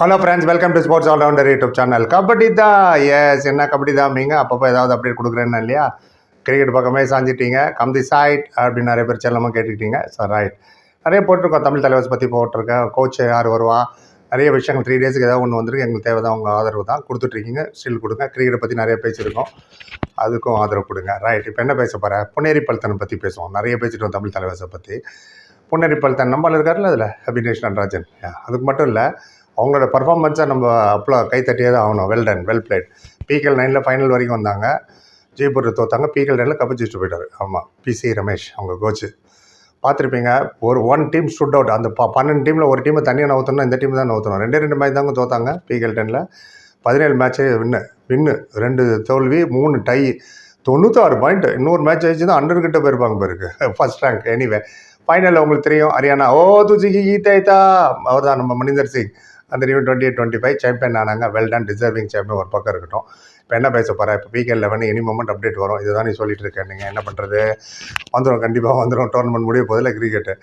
Hello friends welcome to sports allrounder YouTube channel kabaddi தான் yes என்ன கபடி தான் மீங்க அப்பப்போ ஏதாவது அப்டேட் கொடுக்குறேன்னு இல்லையா? கிரிக்கெட் பக்கமே சாஞ்சிட்டீங்க. கம் தி சைட் அப்படின்னு நிறைய பேர் செல்லமாக கேட்டுக்கிட்டீங்க. சார் ரைட் நிறைய போட்டிருக்கோம். தமிழ் தலைவர்ஸ் பற்றி போட்டிருக்கேன். கோச் யார் வருவா? நிறைய விஷயங்கள் த்ரீ டேஸுக்கு ஏதாவது ஒன்று வந்திருக்கு. எங்களுக்கு தேவை தான் உங்கள் ஆதரவு தான். கொடுத்துட்ருக்கீங்க. ஸ்டில் கொடுங்க. கிரிக்கெட்டை பற்றி நிறைய பேசியிருக்கோம். அதுக்கும் ஆதரவு கொடுங்க. ரைட் இப்போ என்ன பேச போகிறேன் புனேரி பல்தனை பற்றி பேசுவோம். நிறைய பேசிட்டோம் தமிழ் தலைவர்ஸை பற்றி புனேரி பல்தன் நம்மளால் இருக்கார்ல அதில்? அபினேஷ் நடராஜன் அதுக்கு மட்டும் இல்லை அவங்களோட பர்ஃபார்மன்ஸை நம்ம அப்போ கைத்தட்டியே தான் ஆகணும். Well done well played PKL நைனில் ஃபைனல் வரைக்கும் வந்தாங்க. ஜெய்ப்பூர் தோத்தாங்க. பிகேஎல் நைனில் கப்பு ஜெயிச்சு போயிட்டார். ஆமாம் பிசி ரமேஷ் அவங்க கோச்சு பார்த்துருப்பீங்க ஒரு ஒன் டீம் ஸ்டுட் அவுட் அந்த ப பன்னெண்டு டீமில் ஒரு டீமை தனியாக நவுத்தணும் இந்த டீம் தான் நவுத்தணும். ரெண்டே ரெண்டு மேட்ச் தாங்க தோத்தாங்க பிகேஎல் டெனில் பதினேழு மேட்ச்சு வின்னு வின்னு ரெண்டு தோல்வி மூணு டை தொண்ணூத்தாறு பாயிண்ட் இன்னொரு மேட்ச் ஆயிடுச்சு தான் ஹண்ட்ரட் கிட்ட போயிருப்பாங்க பேருக்கு ஃபர்ஸ்ட் ரேங்க் எனிவே ஃபைனலில் உங்களுக்கு தெரியும். ஹரியானா ஓ துஜி கீதைதா அவர் தான் நம்ம மனிந்தர் சிங். அந்த review twenty twenty five champion ஆனாங்க. வெல் டன் டிசர்விங் சாம்பியன் ஒரு பக்கம் இருக்கட்டும். இப்போ என்ன பேச போகிறேன் இப்போ PK eleven any moment update வரும். இதுதான் நீ சொல்லிட்டு இருக்கேன் நீங்கள் என்ன பண்ணுறது வந்துடும் கண்டிப்பாக வந்துடும் டோர்னமெண்ட் முடிய போதில் கிரிக்கெட்டு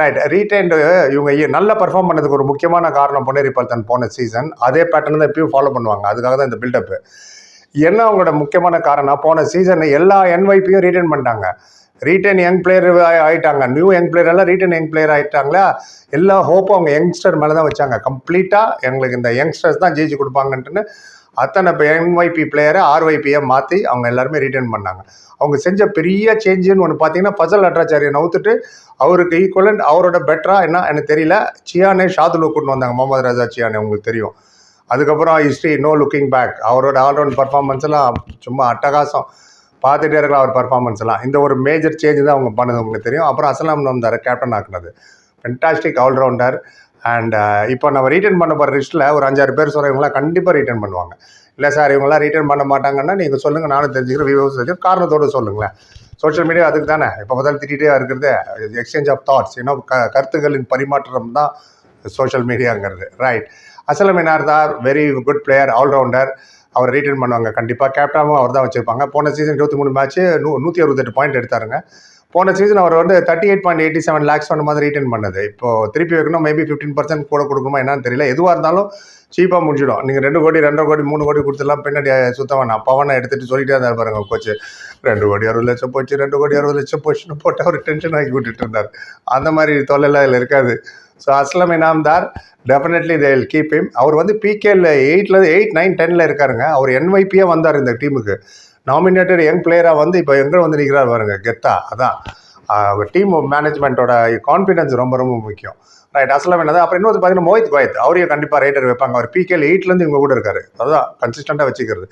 ரைட் ரீடைன்டு இவங்க நல்ல பர்ஃபார்ம் பண்ணதுக்கு ஒரு முக்கியமான காரணம் பொன்னேரி பல்தன் போன சீசன் அதே பேட்டர்ன் தான் எப்பயும் ஃபாலோ பண்ணுவாங்க. அதுக்காக தான் இந்த பில்டப்பு என்ன அவங்களோட முக்கியமான காரணம்? போன சீசன் எல்லா என்வைபியும் ரீட்டைன் பண்ணிட்டாங்க. ரீட்டைன் யங் பிளேயர் ஆகிட்டாங்க நியூ யங் பிளேயர் எல்லாம் ரீட்டைன் யங் பிளேயர் ஆகிட்டாங்களா எல்லா ஹோப்பும் அவங்க யங்ஸ்டர் மேலே தான் வச்சாங்க கம்ப்ளீட்டாக எங்களுக்கு இந்த யங்ஸ்டர்ஸ் தான் ஜெயிச்சு கொடுப்பாங்கன்ட்டுன்னு அத்தனை இப்போ என்ஒய்பி பிளேயரை ஆர்ஒய்பியை மாற்றி அவங்க எல்லாருமே ரிட்டர்ன் பண்ணாங்க. அவங்க செஞ்ச பெரிய சேஞ்சுன்னு ஒன்று பார்த்தீங்கன்னா ஃபசல் அட்ராச்சாரியை நவுத்துட்டு அவருக்கு ஈக்குவலண்ட் அவரோட பெட்டராக என்ன? எனக்கு தெரியல. சியானே ஷாதுலு கூட்டு வந்தாங்க. முகமது ராஜா சியானே உங்களுக்கு தெரியும். அதுக்கப்புறம் ஹிஸ்ட்ரி நோ லுக்கிங் பேக் அவரோட ஆல்ரவுண்ட் பர்ஃபார்மன்ஸ்லாம் சும்மா அட்டகாசம். பார்த்துட்டே இருக்கலாம் அவர் பர்ஃபார்மன்ஸ் எல்லாம். இந்த ஒரு மேஜர் சேஞ்ச் தான் அவங்க பண்ணது உங்களுக்கு தெரியும். அப்புறம் அசலாம் வந்தார் கேப்டன் ஆக்குனது. ஃபென்டாஸ்டிக் ஆல்ரவுண்டர் அண்ட் இப்போ நம்ம ரீட்டர்ன் பண்ண போகிற லிஸ்ட்டில் ஒரு அஞ்சாறு பேர் சொல்கிறவங்களாம் கண்டிப்பாக ரீட்டர்ன் பண்ணுவாங்க. இல்லை சார் இவங்களாம் ரீட்டர்ன் பண்ண மாட்டாங்கன்னா நீங்கள் சொல்லுங்கள் நானும் தெரிஞ்சுக்கிறேன் வியூஸ் தெரிஞ்சு காரணத்தோடு சொல்லுங்களேன். சோஷியல் மீடியா அதுக்கு தானே. இப்போ பார்த்தாலும் திட்டிகிட்டே இருக்கிறது எக்ஸ்சேஞ்ச் ஆஃப் தாட்ஸ் இன்னும் க கருத்துக்களின் பரிமாற்றம் தான் social மீடியாங்கிறது right Aslam Inamdar very good player allrounder அவர் ரீட்டைன் பண்ணுவாங்க. கண்டிப்பாக கேப்டனாகவும் அவர் தான் வச்சுருப்பாங்க. போன சீசன் இருபத்தி மூணு மேட்ச்சு நூ நூற்றி அறுபத்தெட்டு பாயிண்ட் எடுத்தாருங்க. போன சீசன் அவர் வந்து thirty eight point eighty seven lakhs பண்ண மாதிரி ரீட்டைன் பண்ணது. இப்போ திருப்பி வைக்கணும்? மேபி ஃபிஃப்டீன் பர்சன்ட் கூட கொடுக்குமா என்னன்னு தெரியல. எதுவாக இருந்தாலும் சீப்பாக முடிஞ்சிடும். நீங்கள் ரெண்டு கோடி ரெண்டரை கோடி மூணு கோடி கொடுத்துலாம் பின்னாடி சுத்த வேணாம். பவனை எடுத்துகிட்டு சொல்லிட்டே இருந்தார் பாருங்க கோச்சு ரெண்டு கோடி அறுபது லட்சம் போச்சு ரெண்டு கோடி அறுபது லட்சம் போச்சுன்னு போட்டு அவர் டென்ஷன் ஆக்கி விட்டுட்டு இருந்தார். அந்த மாதிரி தொல்லைலாம் இதில் இருக்காது. So Aslam Inamdar definitely they will keep him. அவர் வந்து பிகேல எயிட்டில் எயிட் நைன் டென்னில் இருக்காருங்க. அவர் என்வைபியே வந்தார் இந்த டீமுக்கு நாமினேட்டட் யங் பிளேயராக வந்து இப்போ எங்கே வந்து நிற்கிறார் பாருங்க கெத்தா. அதான். டீம் மேனேஜ்மெண்ட்டோட கான்ஃபிடன்ஸ் ரொம்ப ரொம்ப முக்கியம். ரைட் அஸ்லாம் என்னது? அப்புறம் இன்னொரு பார்த்தீங்கன்னா மோஹித் கோயத் அவரையும் கண்டிப்பாக ரைட்டர் வைப்பாங்க. அவர் பிகேல எயிட்லேருந்து இவங்க கூட இருக்காரு. அதுதான் கன்சிஸ்டண்ட்டாக வச்சுக்கிறது.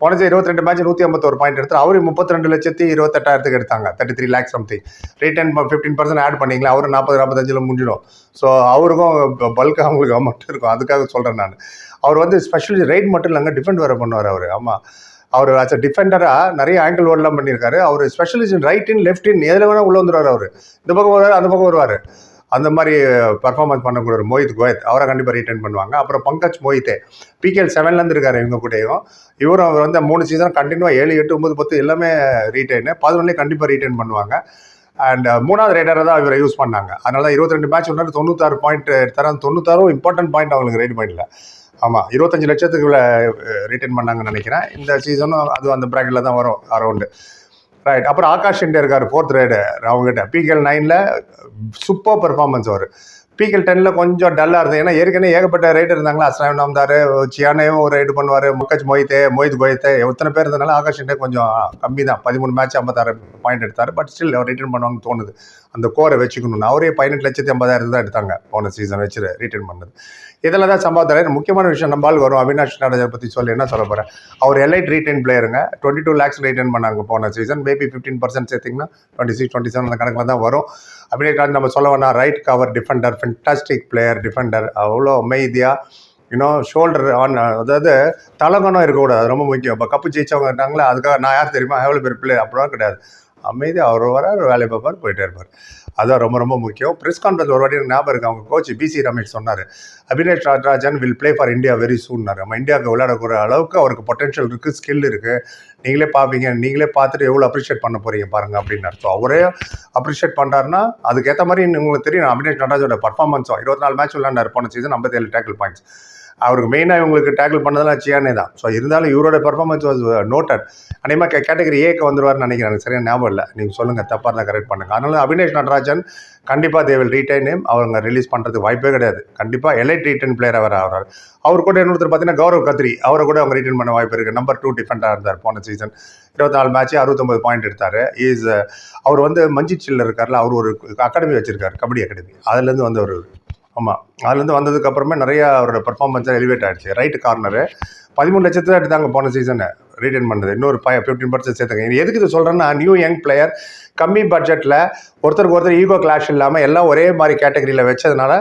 போனச்சு இருபத்தி ரெண்டு மேட்ச் நூற்றி ஐம்பத்தோரு பாயிண்ட் எடுத்து அவரு முப்பத்தி ரெண்டு லட்சத்தி இருபத்தெட்டாயிரத்துக்கு எடுத்தாங்க. Thirty three lakhs something retain fifteen percent add பண்ணிங்களா? அவரு நாற்பது நாற்பத்தஞ்சில் முடிஞ்சிடும். ஸோ அவருக்கும் பல்காக அவங்களுக்கு அமௌண்ட் இருக்கும். அதுக்காக சொல்கிறேன் நான். அவர் வந்து ஸ்பெஷலி ரைட் மட்டும் இல்லைங்க டிஃபெண்ட் வேறு பண்ணுவார் அவர். ஆமாம் அவர் ஆஸ் அ டிஃபெண்டராக நிறைய ஆங்கிள் ஓடலாம் பண்ணியிருக்காரு. அவர் specialist right in left in எதில் வேணால் உள்ளே வந்துடுவார் அவர். இந்த பக்கம் வருவார் அந்த பக்கம் வருவார். அந்த மாதிரி பர்ஃபார்மன்ஸ் பண்ணக்கூடிய மோஹித் கோயத் அவரை கண்டிப்பாக ரீட்டைன் பண்ணுவாங்க. அப்புறம் பங்கஜ் மோஹித்தே பிகேஎல் செவன்லேருந்து இருக்கார் இவங்க கூடயும். இவரும் அவர் வந்து மூணு சீசன் கண்டினியூவாக ஏழு எட்டு ஒம்பது பத்து எல்லாமே ரீட்டைனு பதினொன்றுலேயே கண்டிப்பாக ரீட்டைன் பண்ணுவாங்க. அண்ட் மூணாவது ரைடரை தான் இவரை யூஸ் பண்ணாங்க. அதனால இருபத்தி ரெண்டு மேட்ச் ஒன்று தொண்ணூத்தாறு பாயிண்ட் எடுத்தாரு தொண்ணூத்தாறும் இம்பார்ட்டன்ட் பாயிண்ட் அவங்களுக்கு ரைட் பண்ணல ஆமாம் இருபத்தஞ்சு லட்சத்துக்கு ரிட்டர்ன் பண்ணாங்கன்னு நினைக்கிறேன். இந்த சீசனும் அது அந்த ப்ராக்கெட்டில் தான் வரும் அரௌண்டு ரைட் அப்புறம் ஆகாஷ் இண்டே இருக்கார் ஃபோர்த் ரைடு அவங்ககிட்ட. பிகேஎல் நைனில் சூப்பர் பெர்ஃபார்மன்ஸ் அவர். பிகல் டென்னில் கொஞ்சம் டல்லாக இருந்தது. ஏன்னா ஏற்கனவே ஏகப்பட்ட ரைடு இருந்தாங்களா? அஸ்லாம் நாம்தார் சியானையும் ஒரு ரைடு பண்ணுவார் முக்கஜ் மொய்த்தே மொய்த் கோயத்தே எத்தனை பேர் இருந்தனால ஆகாஷ் கொஞ்சம் கம்மி தான் பதிமூணு மேட்ச் ஐம்பத்தாறு பாயிண்ட் எடுத்தார். பட் ஸ்டில் அவர் ரிட்டர்ன் பண்ணுவாங்கன்னு தோணுது. அந்த கோரை வச்சுக்கணும்னு. அவரே பதினெட்டு லட்சத்தி ஐம்பதாயிரம் தான் எடுத்தாங்க. போன சீசன் வச்சு ரிட்டர்ன் பண்ணது. இதில் தான் சம்பாதித்தாரு முக்கியமான விஷயம் நம்மால் வரும். அவினாஷ் நடராஜர் பற்றி சொல்லி என்ன சொல்ல போகிறேன் அவர் எல்ஐட் ரீட்டைன் பிளேயருங்க டுவெண்ட்டி டூ லேக்ஸ் ரீட்டைன் பண்ணாங்க போன சீசன் மேபி ஃபிஃப்டீன் பர்சன்ட் சேர்த்திங்கன்னா டுவெண்ட்டி சிக்ஸ் டுவெண்ட்டி செவன் அந்த கணக்கில் தான் வரும். அப்படின்னு நம்ம சொல்ல வேணா right cover defender fantastic player defender அவ்வளோ அமைதியாக இன்னும் ஷோல்டர் ஆன் அதாவது தலகணம் இருக்கக்கூடாது அது ரொம்ப முக்கியம். இப்போ கப்பு ஜெயிச்சவங்க இருக்காங்களே அதுக்காக நான் யார் தெரியுமா? எவ்வளோ பேர் பிளேயர் அப்படிலாம் கிடையாது. அமைதி அவர் வர வேலையை பார்ப்பார் போயிட்டே இருப்பார். அதான் ரொம்ப ரொம்ப முக்கியம். ப்ரெஸ் கான்ஃபரன்ஸ் ஒரு வாட்டி ஞாபகம் இருக்கு. அவங்க கோச் பிசி ரமேஷ் சொன்னார் Abinesh Rajarajan will play for India very சூன்னார் நம்ம இந்தியாவுக்கு விளையாடக்கூடிய அளவுக்கு அவருக்கு பொட்டன்ஷியல் இருக்குது ஸ்கில் இருக்குது நீங்களே பார்ப்பீங்க நீங்களே பார்த்துட்டு எவ்வளோ அப்ரிஷியேட் பண்ண போகிறீங்க பாருங்க அப்படின்னாரு. ஸோ அவரே அப்ரிஷியேட் பண்ணுறாருன்னா அதுக்கேற்ற மாதிரி உங்களுக்கு தெரியும் அபினேஷ் நடராஜோட பர்ஃபார்மன்ஸும் இருபத்தி நாலு மேட்ச் விளையாண்டார் போன சீசன் ஐம்பத்தேழு டேக்கிள் பாயிண்ட்ஸ் அவருக்கு மெயினாக இவங்களுக்கு டேக்கிள் பண்ணதெல்லாம் சியானே தான். ஸோ இருந்தாலும் இவரோட பெர்ஃபார்மன்ஸ் வாஸ் நோட்டட் அநேகமாக கேட்டகரி ஏக்கு வந்துருவார்னு நினைக்கிறேன். எனக்கு சரியா ஞாபகம் இல்லை. நீங்கள் சொல்லுங்கள் தப்பாக இருந்தால் கரெக்ட் பண்ணுங்கள் அதனால அவினேஷ் நடராஜன் கண்டிப்பாக தே வில் ரீடைன் நேம் அவங்க ரிலீஸ் பண்ணுறதுக்கு வாய்ப்பே கிடையாது. கண்டிப்பாக எலைட் ரீட்டன் பிளேயர் அவர் ஆகிறார் அவர் கூட இன்னொருத்தர் பார்த்தீங்கன்னா கௌரவ் கத்ரி அவரை கூட அவங்க ரீட்டன் பண்ண வாய்ப்பு இருக்குது நம்பர் டூ டிஃபெண்டாக இருந்தார் போன சீசன் இருபத்தாலு மேட்ச் அறுபத்தொம்பது பாயிண்ட் எடுத்தார். இஸ் uh, அவர் வந்து மஞ்சிச்சில் இருக்கார்ல அவர் ஒரு அகாடமி வச்சிருக்காரு. கபடி அகாடமி அதுலேருந்து வந்து ஒரு ஆமாம் அதுலேருந்து வந்ததுக்கு அப்புறமே நிறைய அவரோட பர்ஃபார்மன்ஸாக எலிவேட் ஆயிடுச்சு. ரைட் கார்னரு பதிமூணு லட்சத்தில் எடுத்தாங்க போன சீசனை ரீட்டைன் பண்ணுறது இன்னொரு ஃபைவ் ஃபிஃப்டீன் பர்சன்ட் சேர்த்துங்க. எதுக்கு இது சொல்கிறேன்னா நியூ யங் பிளேயர் கம்மி பட்ஜெட்டில் ஒருத்தருக்கு ஒருத்தர் ஈகோ கிளாஷ் இல்லாமல் எல்லாம் ஒரே மாதிரி கேட்டகரியில் வச்சதுனால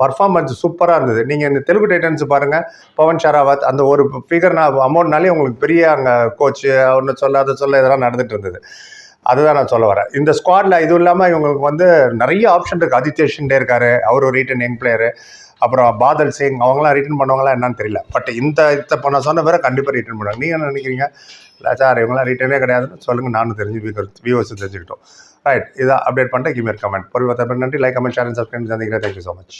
பர்ஃபார்மன்ஸ் சூப்பராக இருந்தது. நீங்கள் இந்த தெலுங்கு டைட்டன்ஸ் பாருங்கள் பவன் ஷராவத் அந்த ஒரு ஃபிகர் நான் அமௌண்ட்னாலே உங்களுக்கு பெரிய அங்கே கோச்சு ஒன்று சொல்ல அதை சொல்ல இதெல்லாம் நடந்துட்டு இருந்தது. அதுதான் நான் சொல்ல வரேன். இந்த ஸ்குவாடில் இதுவும் இல்லாமல் இவங்களுக்கு வந்து நிறைய ஆப்ஷன் இருக்குது ஆதித்ய ஷிண்டே இருக்காரு. அவர் ஒரு ரீட்டன் யங் பிளேயரு அப்புறம் பாதல் சிங் அவங்களாம் ரிட்டர்ன் பண்ணுவாங்களா என்னன்னு தெரியல. பட் இந்த இதை பண்ண சொன்ன பேரை கண்டிப்பாக ரிட்டர்ன் பண்ணுவாங்க. நீங்கள் என்ன நினைக்கிறீங்க? இல்லை சார் இவங்களாம் ரிட்டர்னே கிடையாதுன்னு சொல்லுங்கள் நானும் தெரிஞ்சு வியூவர்ஸ் தெரிஞ்சுக்கிட்டோம். ரைட் இதை அப்டேட் பண்ணிட்டு கிமியர் கமெண்ட் பொறுப்பு நன்றி. Like comment share and subscribe சந்திக்கிறேன் தேங்க்யூ ஸோ மச்